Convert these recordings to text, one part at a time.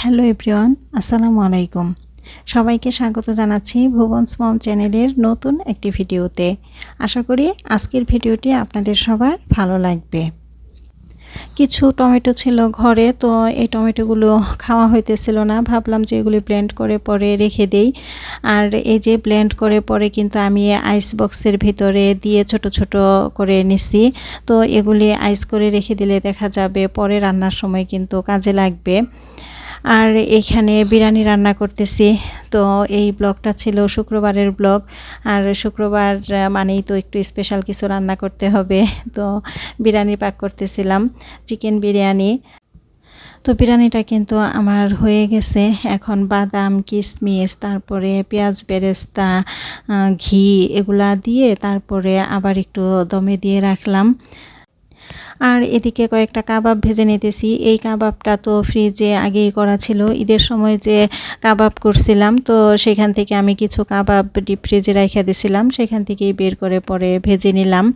Hello everyone, আসসালামু আলাইকুম। সবাইকে স্বাগত জানাচ্ছি ভুবনস মম চ্যানেলের নতুন একটি ভিডিওতে। আশা করি আজকের ভিডিওটি আপনাদের সবার ভালো লাগবে। কিছু টমেটো ছিল ঘরে, তো এই টমেটোগুলো খাওয়া হইতেছিল না। ভাবলাম যে এগুলি ব্লেন্ড করে পরে রেখে দেই। আর এই যে ব্লেন্ড করে পরে কিন্তু আমি আইস বক্সের ভিতরে দিয়ে ছোট ছোট করে নিছি। তো এগুলি আইস করে রেখে দিলে দেখা যাবে পরে রান্নার সময় কিন্তু কাজে লাগবে। আর এখানে বিরিয়ানি রান্না করতেছি। তো এই ব্লগটা ছিল শুক্রবারের ব্লগ। আর শুক্রবার মানেই তো একটু স্পেশাল কিছু রান্না করতে হবে। তো বিরিয়ানি পাক করতেছিলাম চিকেন বিরিয়ানি। তো বিরিয়ানিটা কিন্তু আমার হয়ে গেছে। এখন বাদাম কিশমিশ তারপরে পেঁয়াজ বেরেস্তা ঘি এগুলা দিয়ে তারপরে আবার একটু দমে দিয়ে রাখলাম। আর এদিকে কয়েকটা কাবাব ভেজে নিতেছি। এই কাবাবটা তো ফ্রিজে আগেই করা ছিল। ঈদের সময় যে কাবাব করছিলাম, তো সেখান থেকে আমি কিছু কাবাব ডিপ ফ্রিজে রেখে দিছিলাম। সেখান থেকেই বের করে পরে ভেজে নিলাম।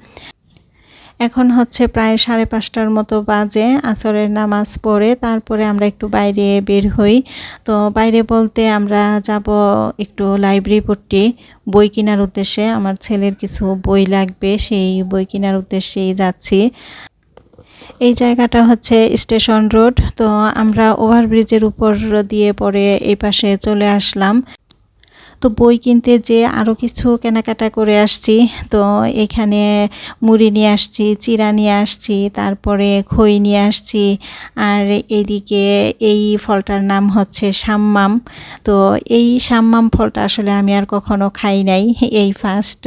এখন হচ্ছে প্রায় সাড়ে পাঁচটার মতো বাজে, আসরের নামাজ পড়ে। তারপরে আমরা একটু বাইরে বের হই। তো বাইরে বলতে আমরা যাব একটু লাইব্রেরি পড়তে। বই কেনার উদ্দেশ্যে। আমার ছেলের কিছু বই লাগবে, সেই বই কেনার উদ্দেশ্যেই যাচ্ছি। এই জায়গাটা হচ্ছে স্টেশন রোড। তো আমরা ওভারব্রিজের উপর দিয়ে পরে এই পাশে চলে আসলাম। তো বই কিনতে যে আরও কিছু কেনাকাটা করে আসছি। তো এখানে মুড়ি নিয়ে আসছি চিরা নিয়ে আসছি, তারপরে খই নিয়ে আসছি। আর এদিকে এই ফলটার নাম হচ্ছে সাম্মাম। তো এই সাম্মাম ফলটা আসলে আমি আর কখনো খাই নাই। এই ফার্স্ট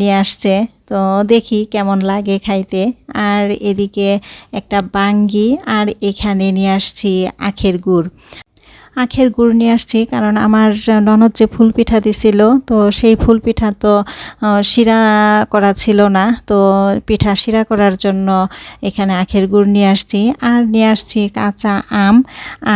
নিয়ে আসছে। তো দেখি কেমন লাগে খাইতে। আর এদিকে একটা বাঙ্গি, আর এখানে নিয়ে আসছি আখের গুড়। আখের গুড় নিয়ে আসছি, কারণ আমার ননদ যে ফুল পিঠা দিছিল, তো সেই ফুল পিঠা তো শিরা করা ছিল না, তো পিঠা শিরা করার জন্য এখানে আখের গুড় নিয়ে আসছি। আর নিয়ে আসছি কাঁচা আম,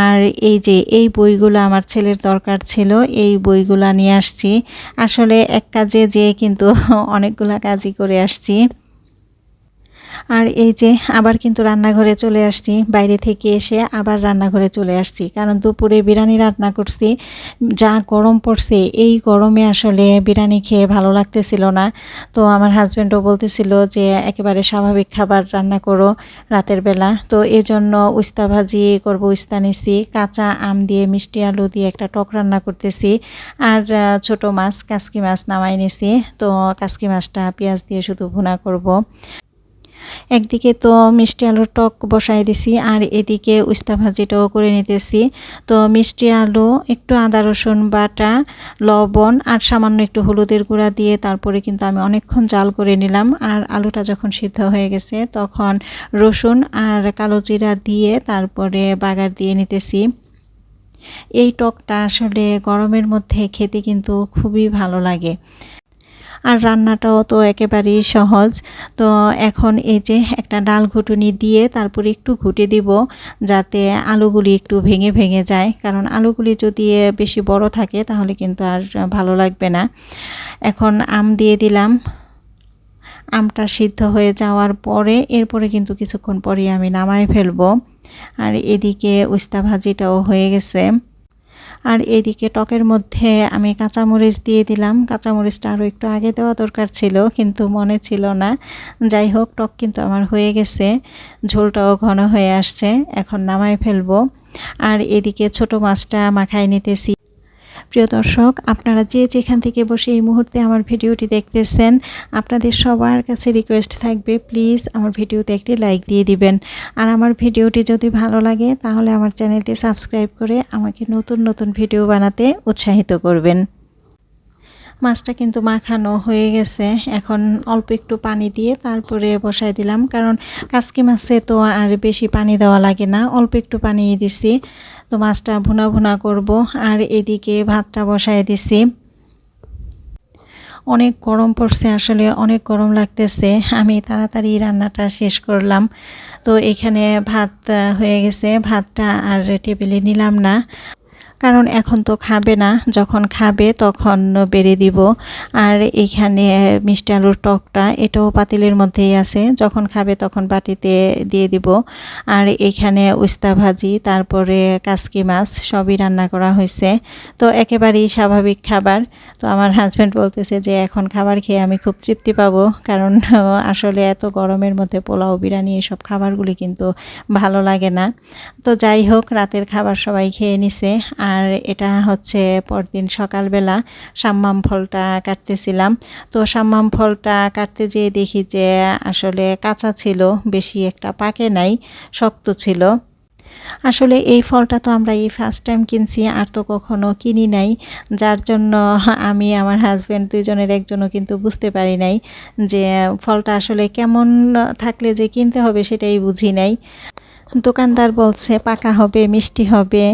আর এই যে, এই বইগুলো আমার ছেলের দরকার ছিল, এই বইগুলো নিয়ে আসছি। আসলে এক কাজে যে কিন্তু অনেকগুলা কাজই করে আসছি। আর এই যে আবার কিন্তু রান্নাঘরে চলে আসছি, বাইরে থেকে এসে আবার রান্নাঘরে চলে আসছি। কারণ দুপুরে বিরিয়ানি রান্না করছি, যা গরম পড়ছে, এই গরমে আসলে বিরিয়ানি খেয়ে ভালো লাগতেছিল না। তো আমার হাজব্যান্ডও বলতেছিল যে, একেবারে স্বাভাবিক খাবার রান্না করো রাতের বেলা। তো এই জন্য উস্তা ভাজি করব, উস্তা নিছি। কাঁচা আম দিয়ে, মিষ্টি আলু দিয়ে একটা টক রান্না করতেছি। আর ছোট মাছ, কাসকি মাছ নামাই নিছি। তো কাসকি মাছটা পেঁয়াজ দিয়ে শুধু ভুনা করব। একদিকে তো মিষ্টি আলুর টক বসাই দিছি, আর এদিকে উস্তা ভাজিটাও করে নিতেছি। তো মিষ্টি আলু, একটু আদা, রসুন বাটা, লবণ, আর সামান্য একটু হলুদের গুঁড়া দিয়ে তারপরে কিন্তু আমি অনেকক্ষণ জাল করে নিলাম। আর আলুটা যখন সিদ্ধ হয়ে গেছে, তখন রসুন আর কালো জিরা দিয়ে তারপরে বাগার দিয়ে নিতেছি। এই টকটা আসলে গরমের মধ্যে খেতে কিন্তু খুবই ভালো লাগে। আর রান্নাটাও তো একেবারেই সহজ। তো এখন এই যে একটা ডাল ঘুটুনি দিয়ে তারপরে একটু ঘুটে দিব যাতে আলুগুলি একটু ভেঙে ভেঙে যায়। কারণ আলুগুলি যদি বেশি বড় থাকে তাহলে কিন্তু আর ভালো লাগবে না। এখন আম দিয়ে দিলাম। আমটা সিদ্ধ হয়ে যাওয়ার পরে এরপরে কিন্তু কিছুক্ষণ পরে আমি নামায় ফেলব। আর এদিকে উস্তা ভাজিটাও হয়ে গেছে। আর এদিকে টকের মধ্যে আমি কাঁচামরিচ দিয়ে দিলাম। কাঁচামরিচটা আরও একটু আগে দেওয়া দরকার ছিল, কিন্তু মনে ছিল না। যাই হোক, টক কিন্তু আমার হয়ে গেছে। ঝোলটাও ঘন হয়ে আসছে। এখন নামায় ফেলব। আর এদিকে ছোট মাছটা মাখায় নিতেছি। প্রিয় দর্শক, আপনারা যে যেখান থেকে বসে এই মুহূর্তে আমার ভিডিওটি দেখতেছেন, আপনাদের সবার কাছে রিকোয়েস্ট থাকবে প্লিজ আমার ভিডিওতে একটি লাইক দিয়ে দিবেন। আর আমার ভিডিওটি যদি ভালো লাগে, তাহলে আমার চ্যানেলটি সাবস্ক্রাইব করে আমাকে নতুন নতুন ভিডিও বানাতে উৎসাহিত করবেন। মাছটা কিন্তু মাখানো হয়ে গেছে। এখন অল্প একটু পানি দিয়ে তারপরে বসাই দিলাম। কারণ কাসকি মাছে তো আর বেশি পানি দেওয়া লাগে না। অল্প একটু পানি দিছি। তো মাছটা ভুনা ভুনা করব। আর এদিকে ভাতটা বসাই দিছি। অনেক গরম পড়ছে আসলে, অনেক গরম লাগতেছে। আমি তাড়াতাড়ি রান্নাটা শেষ করলাম। তো এখানে ভাত হয়ে গেছে। ভাতটা আর টেবিলে নিলাম না। কারণ এখন তো খাবে না। যখন খাবে তখন বেড়ে দিব। আর এইখানে মিষ্টি আলুর টকটা, এটাও পাতিলের মধ্যেই আছে। যখন খাবে তখন বাটিতে দিয়ে দিব। আর এইখানে উস্তা ভাজি, তারপরে কাসকি মাছ, সবই রান্না করা হয়েছে। তো একেবারেই স্বাভাবিক খাবার। তো আমার হাজব্যান্ড বলতেছে যে, এখন খাবার খেয়ে আমি খুব তৃপ্তি পাবো। কারণ আসলে এত গরমের মধ্যে পোলাও, বিরিয়ানি, এসব খাবারগুলি কিন্তু ভালো লাগে না। তো যাই হোক, রাতের খাবার সবাই খেয়ে নিছে। আর এটা হচ্ছে পরদিন সকালবেলা সাম্মাম ফলটা কাটতেছিলাম। তো সাম্মাম ফলটা কাটতে যেয়ে দেখি যে আসলে কাঁচা ছিল, বেশি একটা পাকে নাই, শক্ত ছিল। আসলে এই ফলটা তো আমরা এই ফার্স্ট টাইম কিনছি, আর তো কখনো কিনি নাই। যার জন্য আমি, আমার হাজব্যান্ড দুজনের একজনও কিন্তু বুঝতে পারি নাই যে ফলটা আসলে কেমন থাকলে যে কিনতে হবে সেটাই বুঝি নাই। দোকানদার বলছে, পাকা হবে, মিষ্টি হবে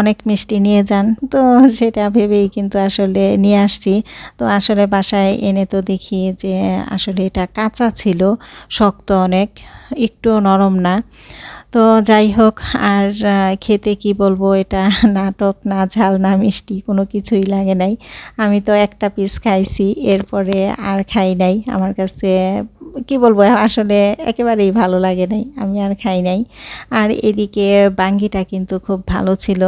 অনেক মিষ্টি নিয়ে যান। তো সেটা ভেবেই কিন্তু আসলে নিয়ে আসছি। তো আসলে বাসায় এনে তো দেখি যে আসলে এটা কাঁচা ছিল, শক্ত অনেক একটু নরম না। তো যাই হোক, আর খেতে কি বলব, এটা নাটক না ঝাল না মিষ্টি, কোনো কিছুই লাগে নাই। আমি তো একটা পিস খাইছি, এরপরে আর খাই নাই। আমার কাছে কি বলব, আসলে একেবারেই ভালো লাগে নাই, আমি আর খাই নাই। আর এদিকে বাঙ্গিটা কিন্তু খুব ভালো ছিল।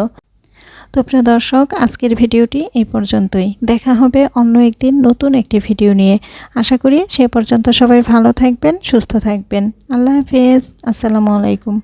তো প্রিয় দর্শক, আজকের ভিডিওটি এই পর্যন্তই। দেখা হবে অন্য একদিন নতুন একটি ভিডিও নিয়ে। আশা করি সে পর্যন্ত সবাই ভালো থাকবেন, সুস্থ থাকবেন। আল্লাহ হাফেজ। আসসালামু আলাইকুম।